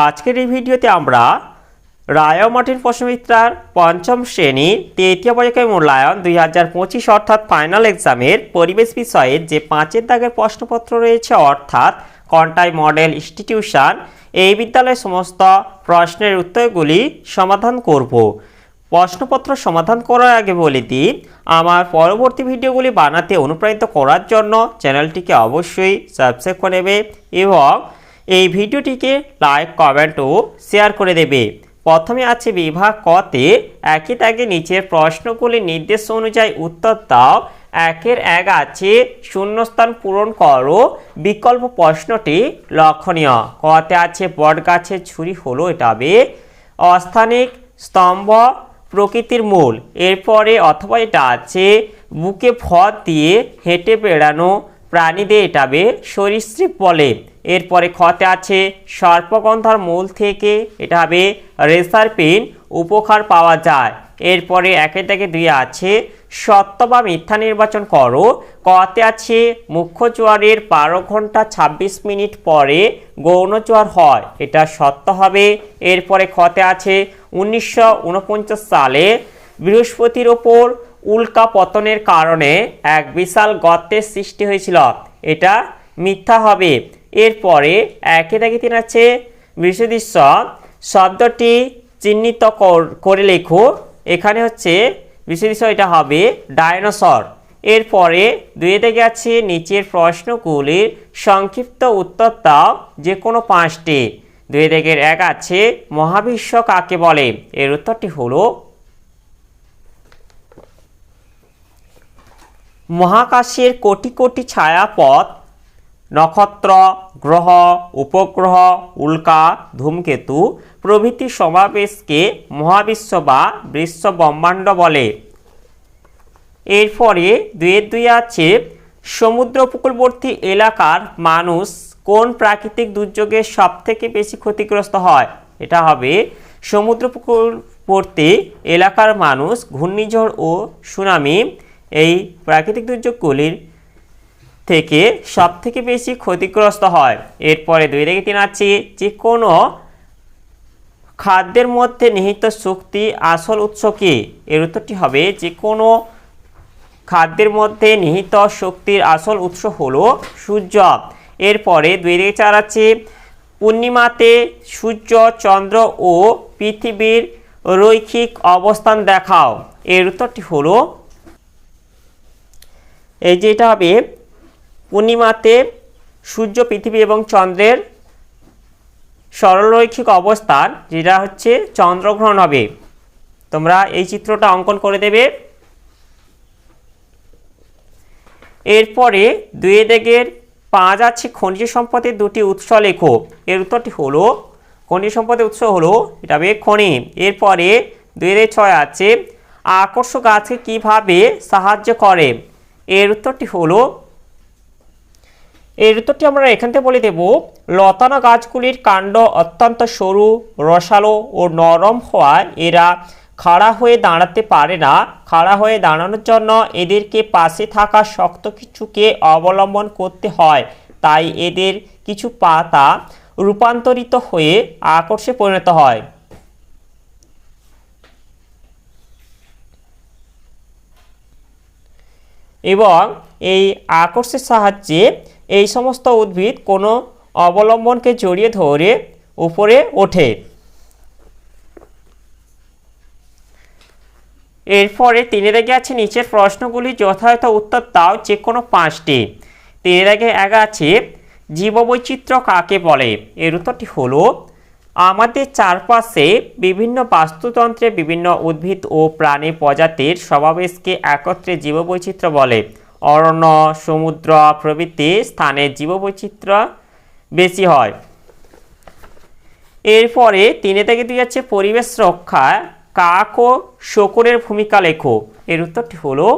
আজকের এই ভিডিওতে আমরা রায় রায়মাটির প্রশ্নবিত্রার পঞ্চম শ্রেণি তৃতীয় পর্যায়ের মূল্যায়ন দুই হাজার পঁচিশ অর্থাৎ ফাইনাল এক্সামের পরিবেশ বিষয়ে যে পাঁচের দাগের প্রশ্নপত্র রয়েছে অর্থাৎ কন্টাই মডেল ইনস্টিটিউশন, এই বিদ্যালয়ের সমস্ত প্রশ্নের উত্তরগুলি সমাধান করব। প্রশ্নপত্র সমাধান করার আগে বলে দিন আমার পরবর্তী ভিডিওগুলি বানাতে অনুপ্রাণিত করার জন্য চ্যানেলটিকে অবশ্যই সাবস্ক্রাইব করে নেবে এবং এই ভিডিওটিকে লাইক, কমেন্ট ও শেয়ার করে দেবে। প্রথমে আছে বিভাগ কতে একই তাকে নিচের প্রশ্নগুলি নির্দেশ অনুযায়ী উত্তর দাও। একের এক আছে, শূন্যস্থান পূরণ করো। বিকল্প প্রশ্নটি লক্ষণীয়। কতে আছে বট গাছের ছুরি হলো এটা হবে অস্থানিক স্তম্ভ প্রকৃতির মূল। এরপরে অথবা এটা আছে, বুকে ফদ দিয়ে হেঁটে বেড়ানো। প্রাণীদের এটাবে সরীসৃপ বলে। এরপরে খতে আছে সর্পগন্ধার মূল থেকে এটা হবে রেসার পেন উপকার পাওয়া যায়। এরপরে একে থেকে দুই আছে সত্য বা মিথ্যা নির্বাচন করো। কতে আছে মুখ্য জোয়ারের বারো ঘণ্টা ২৬ মিনিট পরে গৌণ জোয়ার হয়, এটা সত্য হবে। এরপরে খতে আছে উনিশশো উনপঞ্চাশ সালে বৃহস্পতির ওপর উল্কা পতনের কারণে এক বিশাল গর্তের সৃষ্টি হয়েছিল। এটা মিথ্যা হবে। এরপরে একে দেখে তিন আছে বৃষদৃশ্য শব্দটি চিহ্নিত কর- লেখো, এখানে হচ্ছে বৃষদৃশ্য এটা হবে ডায়নোসর। এরপরে দুই থেকে আছে নিচের প্রশ্নগুলির সংক্ষিপ্ত উত্তর যে কোনো পাঁচটি। দুই থেকে এক আছে, মহাবিশ্ব কাকে বলে? এর উত্তরটি হলো মহাকাশের কোটি কোটি ছায়াপথ, নক্ষত্র, গ্রহ, উপগ্রহ, উল্কা, ধূমকেতু প্রভৃতি সমাবেশকে মহাবিশ্ব বা বিশ্ব ব্রহ্মাণ্ড বলে। এরপরে দুয়ের দুই আছে সমুদ্র উপকূলবর্তী এলাকার মানুষ কোন প্রাকৃতিক দুর্যোগের সবথেকে বেশি ক্ষতিগ্রস্ত হয়? এটা হবে সমুদ্র উপকূলবর্তী এলাকার মানুষ, ঘূর্ণিঝড় ও সুনামি এই প্রাকৃতিক দুর্যোগগুলির থেকে সব থেকে বেশি ক্ষতিগ্রস্ত হয়। এরপরে দুই থেকে তিন আছে যে কোনো খাদ্যের মধ্যে নিহিত শক্তি আসল উৎস কি? এর উত্তরটি হবে যে কোনো খাদ্যের মধ্যে নিহিত শক্তির আসল উৎস হলো সূর্য। এরপরে দুই থেকে চার আছে, পূর্ণিমাতে সূর্য, চন্দ্র ও পৃথিবীর রৈখিক অবস্থান দেখাও। এর উত্তরটি হলো এই যে এটা হবে পূর্ণিমাতে সূর্য, পৃথিবী এবং চন্দ্রের সরলরৈখিক অবস্থান, যেটা হচ্ছে চন্দ্রগ্রহণ হবে। তোমরা এই চিত্রটা অঙ্কন করে দেবে। এরপরে দুই দিকের পাঁচ আছে, খনিজ সম্পদের দুটি উৎস লেখো। এর উত্তরটি হলো, খনিজ সম্পদের উৎস হলো, এটা হবে খনি। এরপরে দুই ছয় আছে, আকর্ষক গাছকে কীভাবে সাহায্য করে? এর উত্তরটি হলো, এর উত্তরটি আমরা এখান থেকে বলে দেব, লতানো গাছগুলির কাণ্ড অত্যন্ত সরু, রসালো ও নরম হওয়ায় এরা খাড়া হয়ে দাঁড়াতে পারে না। খাড়া হয়ে দাঁড়ানোর জন্য এদেরকে পাশে থাকা শক্ত কিছুকে অবলম্বন করতে হয়। তাই এদের কিছু পাতা রূপান্তরিত হয়ে আকর্ষে পরিণত হয়। এবং এই আকর্ষের সাহায্যে এই সমস্ত উদ্ভিদ কোনো অবলম্বনকে জড়িয়ে ধরে উপরে ওঠে। এরপরে তিনি রেগে আছে নিচের প্রশ্নগুলি যথাযথ উত্তর দাও যে কোনো পাঁচটি। তিনি রেগে এক আছে, জীববৈচিত্র্য কাকে বলে? এর উত্তরটি হলো আমাদের চারপাশে বিভিন্ন বাস্তুতন্ত্রে বিভিন্ন উদ্ভিদ ও প্রাণী প্রজাতির সমাবেশকে একত্রে জীববৈচিত্র্য বলে। অরণ্য, সমুদ্র প্রভৃতি স্থানে জীববৈচিত্র্য বেশি হয়। এরপরে তিনে থেকে দিয়ে যাচ্ছে পরিবেশ রক্ষায় কাক ও শকুনের ভূমিকা লেখো। এর উত্তরটি হলো,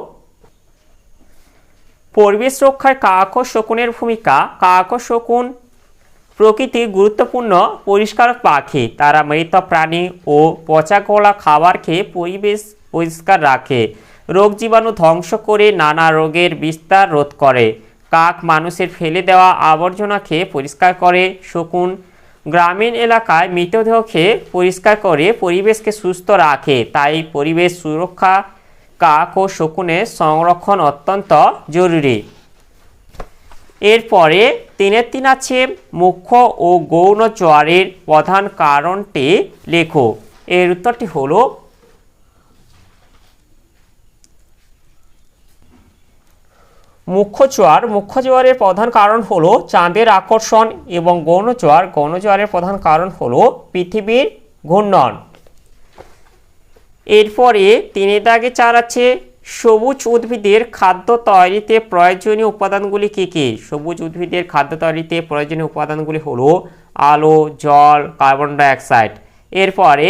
পরিবেশ রক্ষায় কাক ও শকুনের ভূমিকা। কাক ও শকুন প্রকৃতির গুরুত্বপূর্ণ পরিষ্কার পাখি। তারা মৃত প্রাণী ও পচা কলা খাবার খেয়ে পরিবেশ পরিষ্কার রাখে। রোগ জীবাণু ধ্বংস করে নানা রোগের বিস্তার রোধ করে। কাক মানুষের ফেলে দেওয়া আবর্জনা খেয়ে পরিষ্কার করে। শকুন গ্রামীণ এলাকায় মৃতদেহ খেয়ে পরিষ্কার করে পরিবেশকে সুস্থ রাখে। তাই পরিবেশ সুরক্ষা, কাক ও শকুনের সংরক্ষণ অত্যন্ত জরুরি। এরপরে তিনের তিন আছে মুখ্য ও গৌণ জ্বরের প্রধান কারণটি লেখো। এর উত্তরটি হলো, মুখ্য জোয়ার, মুখ্য জোয়ারের প্রধান কারণ হলো চাঁদের আকর্ষণ এবং গৌণ জোয়ার। গৌণ জোয়ারের প্রধান কারণ হলো পৃথিবীর ঘূর্ণন। এরপরে তিনের দাগে চার আছে সবুজ উদ্ভিদের খাদ্য তৈরিতে প্রয়োজনীয় উপাদানগুলি কী কী? সবুজ উদ্ভিদের খাদ্য তৈরিতে প্রয়োজনীয় উপাদানগুলি হলো আলো, জল, কার্বন ডাইঅক্সাইড। এরপরে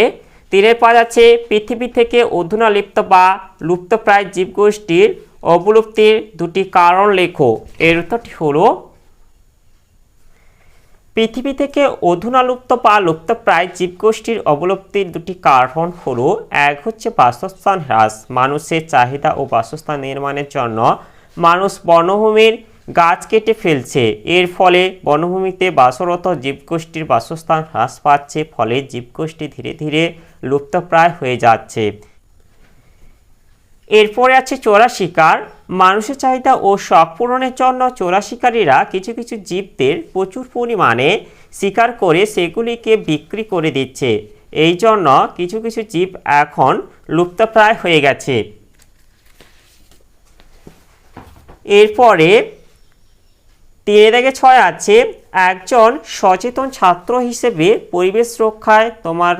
তিনের পাওয়া যাচ্ছে পৃথিবী থেকে অধুনালিপ্ত বা লুপ্তপ্রায় জীবগোষ্ঠীর অবলুপ্তির দুটি কারণ লেখো। এর উত্তরটি হলো পৃথিবী থেকে অধুনালুপ্ত বা লুপ্তপ্রায় জীবগোষ্ঠীর অবলুপ্তির দুটি কারণ হল, এক হচ্ছে বাসস্থান হ্রাস, মানুষের চাহিদা ও বাসস্থান নির্মাণের জন্য মানুষ বনভূমির গাছ কেটে ফেলছে। এর ফলে বনভূমিতে বাসরত জীবগোষ্ঠীর বাসস্থান হ্রাস পাচ্ছে, ফলে জীবগোষ্ঠী ধীরে ধীরে লুপ্তপ্রায় হয়ে যাচ্ছে। এরপরে আছে চোরা শিকার। মানুষের চাহিদা ও শখ পূরণের জন্য চোরা শিকারীরা কিছু কিছু জীবদের প্রচুর পরিমাণে শিকার করে সেগুলিকে বিক্রি করে দিচ্ছে। এই জন্য কিছু কিছু জীব এখন লুপ্তপ্রায় হয়ে গেছে। এরপরে তিনে থেকে ছয় আছে, একজন সচেতন ছাত্র হিসেবে পরিবেশ রক্ষায় তোমার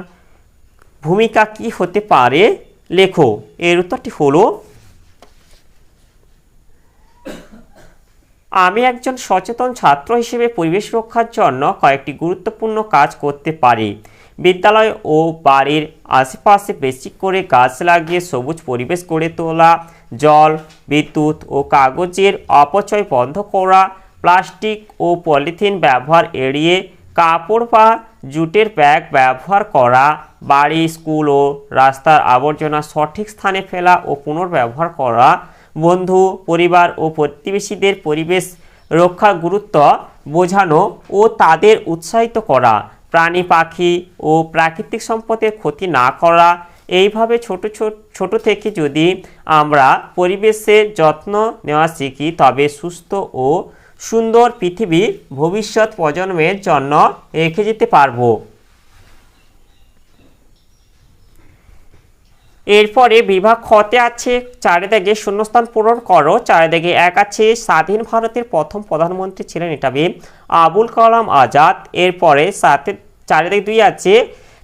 ভূমিকা কি হতে পারে? লেখো। এর উত্তরটি হলো, আমি একজন সচেতন ছাত্র হিসেবে পরিবেশ রক্ষার জন্য কয়েকটি গুরুত্বপূর্ণ কাজ করতে পারি। বিদ্যালয় ও বাড়ির আশেপাশে বেশি করে গাছ লাগিয়ে সবুজ পরিবেশ গড়ে তোলা, জল, বিদ্যুৎ ও কাগজের অপচয় বন্ধ করা, প্লাস্টিক ও পলিথিন ব্যবহার এড়িয়ে কাপড় বা জুটের ব্যাগ ব্যবহার করা, বাড়ি, স্কুল ও রাস্তার আবর্জনা সঠিক স্থানে ফেলা ও পুনর্ব্যবহার করা, বন্ধু, পরিবার ও প্রতিবেশীদের পরিবেশ রক্ষা গুরুত্ব বোঝানো ও তাদের উৎসাহিত করা, প্রাণী, পাখি ও প্রাকৃতিক সম্পদের ক্ষতি না করা, এইভাবে ছোট ছোট ছোট থেকে যদি আমরা পরিবেশের যত্ন নেওয়া শিখি, তবে সুস্থ ও সুন্দর পৃথিবী ভবিষ্যৎ প্রজন্মের জন্য রেখে যেতে পারব। এরপরে বিভাগ খতে আছে, চারিদিকে শূন্যস্থান পূরণ করো, চারিদিকে এক আছে, স্বাধীন ভারতের প্রথম প্রধানমন্ত্রী ছিলেন এটা বি আবুল কালাম আজাদ। এরপরে সাথে চারিদিকে দুই আছে,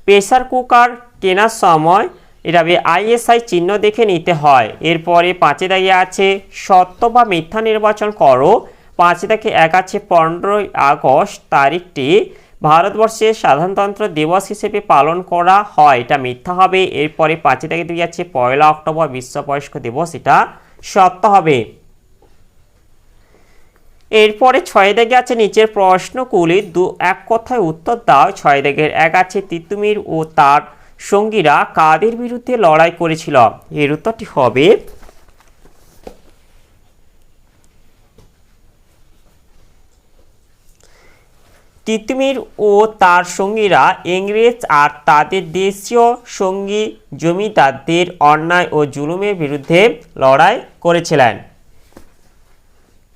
প্রেসার কুকার কেনার সময় এটা বি আইএসআই চিহ্ন দেখে নিতে হয়। এরপরে পাঁচে দাগিয়ে আছে, সত্য বা মিথ্যা নির্বাচন করো পাঁচে দাগে এক আছে পনেরোই আগস্ট তারিখটি ভারতবর্ষের সাধারণতন্ত্র দিবস হিসেবে পালন করা হয়। এটা মিথ্যা হবে। এরপরে পাঁচে থেকে দুই যাচ্ছে পয়লা অক্টোবর বিশ্ব বয়স্ক দিবস। এটা সত্য হবে। এরপরে ছয় দাগে আছে নিচের প্রশ্নগুলি। দু এক কথায় উত্তর দাও। ছয় দাগের এক আছে তিতুমির ও তার সঙ্গীরা কাদের বিরুদ্ধে লড়াই করেছিল? এর উত্তরটি হবে তিতুমির ও তার সঙ্গীরা ইংরেজ আর তাদের দেশীয় সঙ্গী জমিদারদের অন্যায় ও জুলুমের বিরুদ্ধে লড়াই করেছিলেন।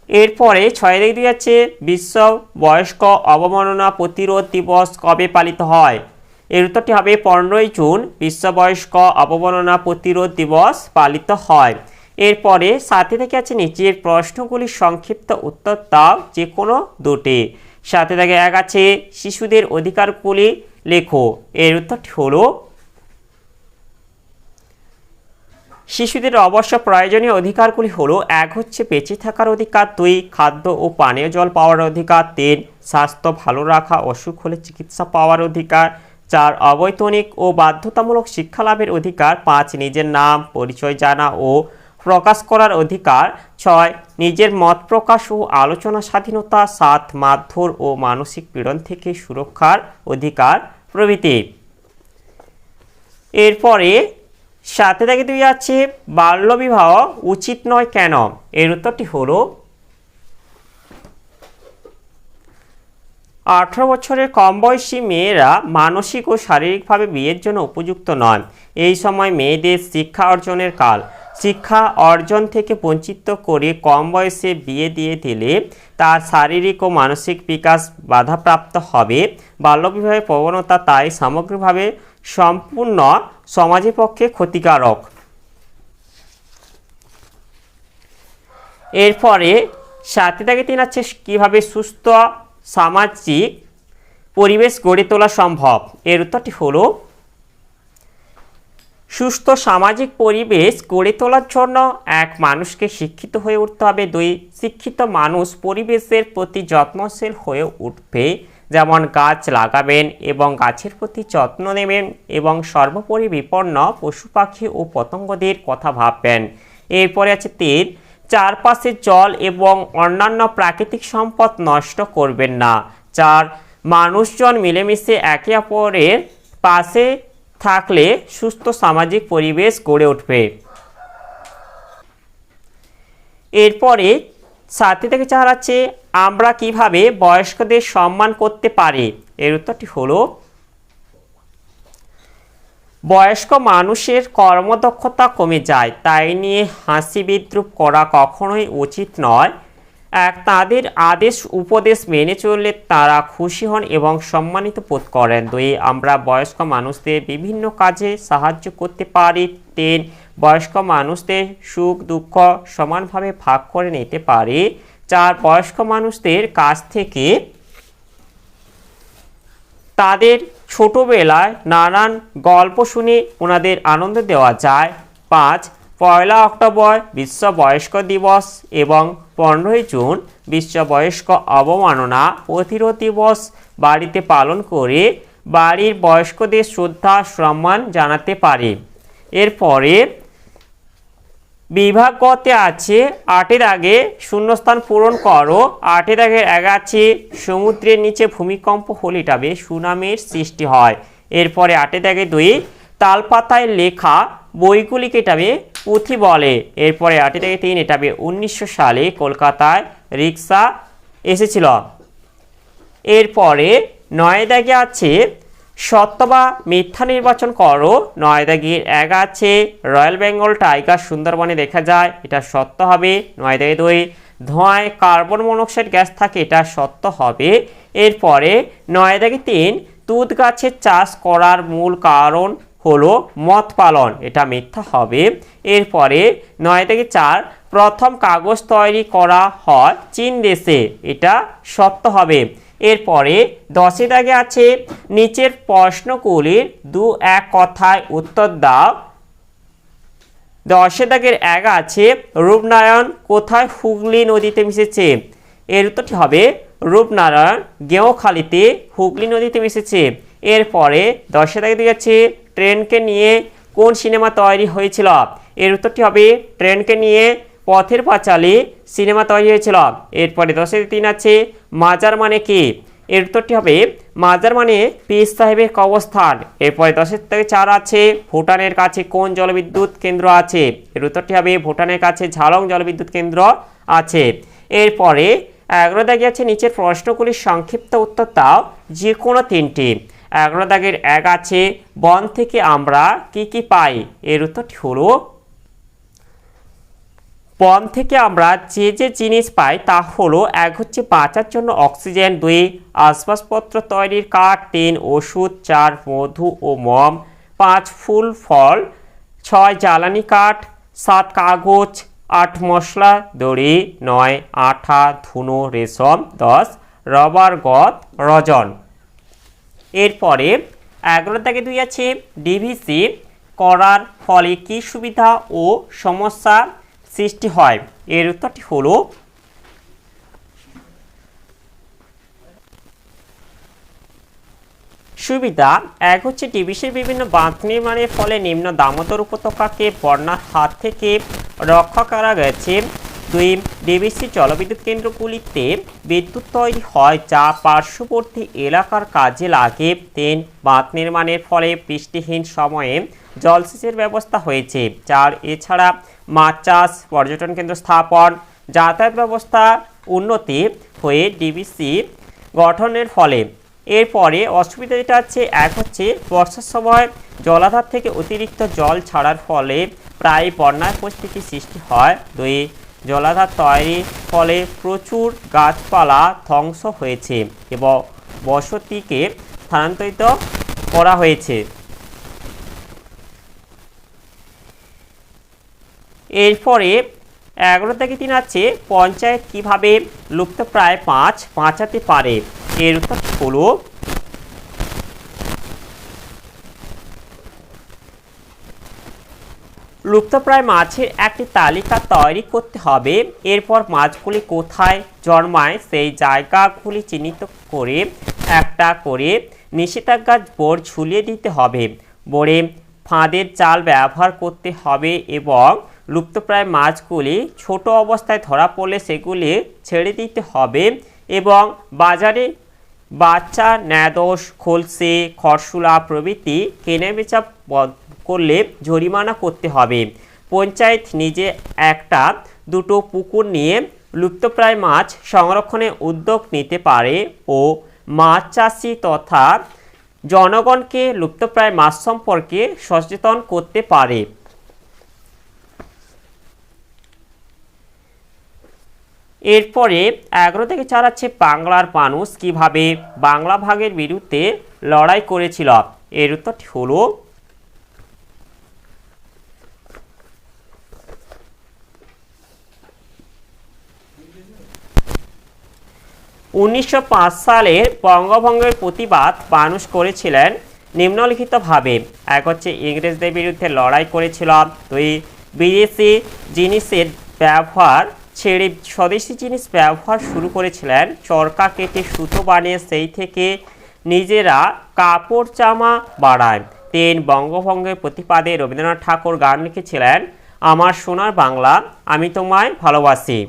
এরপরে ছয় দেখতে যাচ্ছে, বিশ্ব বয়স্ক অবমাননা প্রতিরোধ দিবস কবে পালিত হয়? এর উত্তরটি হবে পনেরোই জুন, বিশ্ব বয়স্ক অবমাননা প্রতিরোধ দিবস পালিত হয়। এরপরে সাথে থেকে আছে নিচের প্রশ্নগুলির সংক্ষিপ্ত উত্তর দাও যে কোনো দুটি। সাথে থেকে এক আছে শিশুদের অধিকার অধিকারগুলি লেখো। এর উত্তরটি হলো, শিশুদের অবশ্য প্রয়োজনীয় অধিকারগুলি হলো, এক হচ্ছে বেঁচে থাকার অধিকার, দুই খাদ্য ও পানীয় জল পাওয়ার অধিকার, তিন স্বাস্থ্য ভালো রাখা, অসুখ হলে চিকিৎসা পাওয়ার অধিকার, চার অবৈতনিক ও বাধ্যতামূলক শিক্ষা লাভের অধিকার, পাঁচ নিজের নাম, পরিচয় জানা ও প্রকাশ করার অধিকার। ছয়, নিজের মত প্রকাশ ও আলোচনা স্বাধীনতা। সাত, মারধর ও মানসিক পীড়ন থেকে সুরক্ষার অধিকার প্রভৃতি। এরপরে সাথে থেকে দুই আছে বাল্যবিবাহ উচিত নয় কেন? এর উত্তরটি হলো আঠারো বছরের কম বয়সী মেয়েরা মানসিক ও শারীরিকভাবে বিয়ের জন্য উপযুক্ত নন। এই সময় মেয়েদের শিক্ষা অর্জনের কাল। শিক্ষা অর্জন থেকে বঞ্চিত করে কম বয়সে বিয়ে দিয়ে দিলে তার শারীরিক ও মানসিক বিকাশ বাধাপ্রাপ্ত হবে। বাল্যবিবাহের প্রবণতা তাই সামগ্রিকভাবে সম্পূর্ণ সমাজের পক্ষে ক্ষতিকারক। এরপরে সাথে থাকে তিন আছে কীভাবে সুস্থ, সামাজিক পরিবেশ গড়ে তোলা সম্ভব? এর উত্তরটি হলো সুস্থ সামাজিক পরিবেশ গড়ে তোলার জন্য এক মানুষকে শিক্ষিত হয়ে উঠতে হবে। দুই, শিক্ষিত মানুষ পরিবেশের প্রতি যত্নশীল হয়ে উঠবে। যেমন গাছ লাগাবেন এবং গাছের প্রতি যত্ন নেবেন এবং সর্বোপরি বিপন্ন পশু পাখি ও পতঙ্গদের কথা ভাববেন। এরপরে আছে তিন, চারপাশে জল এবং অন্যান্য প্রাকৃতিক সম্পদ নষ্ট করবেন না। চার, মানুষজন মিলেমিশে একে অপরের পাশে থাকলে সুস্থ সামাজিক পরিবেশ গড়ে উঠবে। এরপরে সাথে থেকে চার আছে আমরা কীভাবে বয়স্কদের সম্মান করতে পারি? এর উত্তরটি হলো, বয়স্ক মানুষের কর্মদক্ষতা কমে যায়, তাই নিয়ে হাসি বিদ্রুপ করা কখনোই উচিত নয়। তাদের আদেশ উপদেশ মেনে চললে তারা খুশি হন এবং সম্মানিত বোধ করেন। দুই, আমরা বয়স্ক মানুষদের বিভিন্ন কাজে সাহায্য করতে পারি। তিন, বয়স্ক মানুষদের সুখ, দুঃখ সমানভাবে ভাগ করে নিতে পারি। চার, বয়স্ক মানুষদের কাছ থেকে তাদের ছোটবেলায় নানান গল্প শুনে ওনাদের আনন্দ দেওয়া যায়। পাঁচ পয়লা অক্টোবর বিশ্ব বয়স্ক দিবস এবং পনেরোই জুন বিশ্ব বয়স্ক অবমাননা প্রতিরোধ দিবস বাড়িতে পালন করে বাড়ির বয়স্কদের শ্রদ্ধা, সম্মান জানাতে পারে। এরপরে বিভাগ গতে আছে আটের আগে শূন্যস্থান পূরণ করো। আটের আগে এক আছে সমুদ্রের নিচে ভূমিকম্প হলে তবে সুনামের সৃষ্টি হয়। এরপরে আটের আগে দুই তালপাতায় লেখা বইগুলিকে এটাবে পুঁথি বলে। এরপরে আটের আগে তিন এটাবে উনিশশো সালে কলকাতায় রিক্সা এসেছিল। এরপরে নয় আছে, সত্য বা মিথ্যা নির্বাচন করো। নয় এক আছে, রয়্যাল বেঙ্গল টাইগার সুন্দরবনে দেখা যায়, এটা সত্য হবে। নয় দাগে দুই, ধোঁয়ায় কার্বন মনোক্সাইড গ্যাস থাকে, এটা সত্য হবে। এরপরে নয় দাগে তিন, তুঁত গাছের চাষ করার মূল কারণ হলো মদ পালন। এটা মিথ্যা হবে। এরপরে নয় থেকে চার, প্রথম কাগজ তৈরি করা হয় চীন দেশে। এটা সত্য হবে। এরপরে দশে দাগে আছে, নিচের প্রশ্নগুলির দু এক কথায় উত্তর দাও। দশে দাগের এক আছে, রূপনারায়ণ কোথায় হুগলি নদীতে মিশেছে? এর উত্তরটি হবে, রূপনারায়ণ গেঁওখালিতে হুগলি নদীতে মিশেছে। এরপরে দশে দাগে দিয়ে ট্রেনকে নিয়ে কোন সিনেমা তৈরি হয়েছিল? এর উত্তরটি হবে, ট্রেনকে নিয়ে পথের পাঁচালী সিনেমা তৈরি হয়েছিল। এরপরে দশের তিন আছে, মাজার মানে কি? এর উত্তরটি হবে, মাজার মানে পীর সাহেবের কবস্থান এরপরে দশের থেকে চার আছে, ভুটানের কাছে কোন জলবিদ্যুৎ কেন্দ্র আছে? এর উত্তরটি হবে, ভুটানের কাছে ঝালং জলবিদ্যুৎ কেন্দ্র আছে। এরপরে এগারো দাগে আছে, নিচের প্রশ্নগুলির সংক্ষিপ্ত উত্তর দাও যে কোনো তিনটি। এগারো দাগের এক আছে, বন থেকে আমরা কি কি পাই? এর উত্তরটি হলো, বন থেকে আমরা যে যে জিনিস পাই তা হলো, এক হচ্ছে বাঁচার জন্য অক্সিজেন, দুই আসবাবপত্র তৈরির কাঠ, তিন ওষুধ, চার মধু ও মম, পাঁচ ফুল, ফল, ছয় জ্বালানি কাঠ, সাত কাগজ, আট মশলা, দড়ি, নয় আঠা, ধুনো, রেশম, দশ, রবার গদ, রজন। এরপরে এগারো থেকে দুই আছে ডিভিসি করার ফলে কি সুবিধা ও সমস্যা সৃষ্টি হয়? এর উত্তরটি হলো সুবিধা। এক হচ্ছে ডিভিসির বিভিন্ন বাঁধ নির্মাণের ফলে নিম্ন দামোদর উপত্যকাকে বন্যার হাত থেকে রক্ষা করা গেছে। দুই ডিভিসি জলবিদ্যুৎ কেন্দ্রগুলিতে বিদ্যুৎ তৈরি হয়, যা পার্শ্ববর্তী এলাকার কাজে লাগে। তিন, বাঁধ নির্মাণের ফলে বৃষ্টিহীন সময়ে জলসেচের ব্যবস্থা হয়েছে চার এছাড়া মাছ চাষ, পর্যটন কেন্দ্র স্থাপন, যাতায়াত ব্যবস্থা উন্নতি হয়ে ডিবিসি গঠনের ফলে। এরপরে অসুবিধা যেটা হচ্ছে এক হচ্ছে বর্ষার সময় জলাধার থেকে অতিরিক্ত জল ছাড়ার ফলে প্রায় বন্যার পরিস্থিতি সৃষ্টি হয়। দুই জলাধার তৈরির ফলে প্রচুর গাছপালা ধ্বংস হয়েছে এবং বসতিকে স্থানান্তরিত করা হয়েছে। এরপরে এগারো থেকে তিন আছে, পঞ্চায়েত কীভাবে লুপ্তপ্রায় মাছ বাঁচাতে পারে? এর উত্তর হলো লুপ্তপ্রায় মাছের একটি তালিকা তৈরি করতে হবে। এরপর মাছগুলি কোথায় জন্মায় সেই জায়গাগুলি চিহ্নিত করে একটা করে নিষেধাজ্ঞা বোর্ড ঝুলিয়ে দিতে হবে। বোর্ডে ফাঁদের জাল ব্যবহার করতে হবে এবং লুপ্তপ্রায় মাছগুলি ছোট অবস্থায় ধরা পড়লে সেগুলি ছেড়ে দিতে হবে এবং বাজারে বাচ্চা ন্যাদোষ খোলসে খরশুলা প্রভৃতি কেনাবেচা বন্ধ করলে জরিমানা করতে হবে। পঞ্চায়েত নিজে একটা, দুটো পুকুর নিয়ে লুপ্তপ্রায় মাছ সংরক্ষণে উদ্যোগ নিতে পারে ও মাছ চাষি তথা জনগণকে লুপ্তপ্রায় মাছ সম্পর্কে সচেতন করতে পারে। এরপরে এগারো থেকে চার আছে বাংলার মানুষ কীভাবে বাংলা ভাগের বিরুদ্ধে লড়াই করেছিল। এর উত্তরটি হলো উনিশশো সালের বঙ্গভঙ্গের প্রতিবাদ মানুষ করেছিলেন নিম্নলিখিতভাবে। এক হচ্ছে ইংরেজদের বিরুদ্ধে লড়াই করেছিল, দুই বিদেশি জিনিসের ব্যবহার, ছেড়ে স্বদেশি জিনিস ব্যবহার শুরু করেছিলেন। চরকা কেটে সুতো বানিয়ে সেই থেকে নিজেরা কাপড় জামা বাড়ায় তিন বঙ্গভঙ্গের প্রতিবাদে রবীন্দ্রনাথ ঠাকুর গান লিখেছিলেন, আমার সোনার বাংলা, আমি তোমায় ভালোবাসি।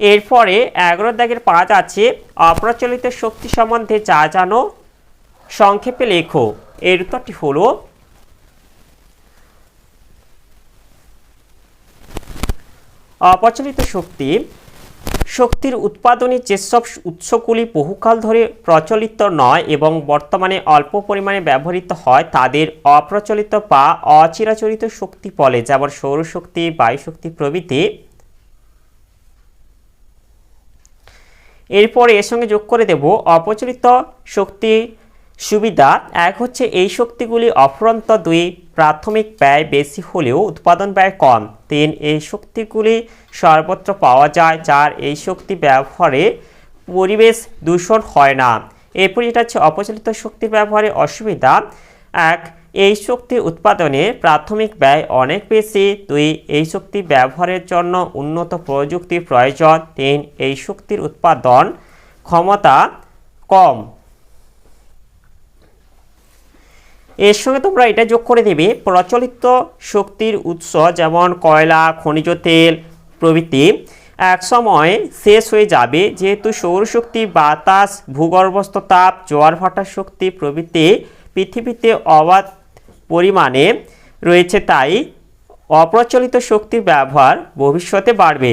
এরপরে এগারো দাগের পাঁচ আছে, অপ্রচলিত শক্তি সম্বন্ধে যা জানো, সংক্ষেপে লেখো। এর উত্তরটি হলো, অপ্রচলিত শক্তি, শক্তির উৎপাদনের যেসব উৎসগুলি বহুকাল ধরে প্রচলিত নয় এবং বর্তমানে অল্প পরিমাণে ব্যবহৃত হয়, তাদের অপ্রচলিত বা অচিরাচরিত শক্তি বলে, যেমন সৌরশক্তি, বায়ুশক্তি প্রভৃতি। এরপরে এর সঙ্গে যোগ করে দেব অপ্রচলিত শক্তি সুবিধা। এক হচ্ছে এই শক্তিগুলি অফুরন্ত দুই প্রাথমিক ব্যয় বেশি হলেও উৎপাদন ব্যয় কম। তিন, এই শক্তিগুলি সর্বত্র পাওয়া যায় যার এই শক্তি ব্যবহারে পরিবেশ দূষণ হয় না। এরপর যেটা হচ্ছে অপ্রচলিত শক্তির ব্যবহারে অসুবিধা। এক এই শক্তি উৎপাদনে প্রাথমিক ব্যয় অনেক বেশি। দুই, এই শক্তি ব্যবহারের জন্য উন্নত প্রযুক্তির প্রয়োজন। তিন, এই শক্তির উৎপাদন ক্ষমতা কম। এর সঙ্গে তোমরা এটা যোগ করে দেবে প্রচলিত শক্তির উৎস যেমন কয়লা, খনিজ তেল, প্রভৃতি এক সময় শেষ হয়ে যাবে। যেহেতু সৌরশক্তি, বাতাস, ভূগর্ভস্থ তাপ, জোয়ার ভাটার শক্তি, প্রভৃতি পৃথিবীতে অবাধ পরিমাণে রয়েছে তাই অপ্রচলিত শক্তির ব্যবহার ভবিষ্যতে বাড়বে।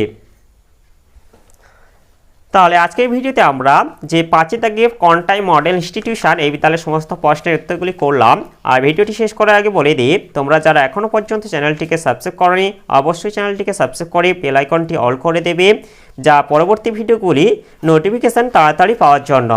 তাহলে আজকের ভিডিওতে আমরা যে পাঁচে দাগে কন্টাই মডেল ইনস্টিটিউশন, এই বিদ্যালয়ের সমস্ত প্রশ্নের উত্তরগুলি করলাম। আর ভিডিওটি শেষ করার আগে বলে দিই, তোমরা যারা এখনও পর্যন্ত চ্যানেলটিকে সাবস্ক্রাইব করনি, অবশ্যই চ্যানেলটিকে সাবস্ক্রাইব করে বেল আইকনটি অল করে দেবে, যা পরবর্তী ভিডিওগুলি নোটিফিকেশান তাড়াতাড়ি পাওয়ার জন্য।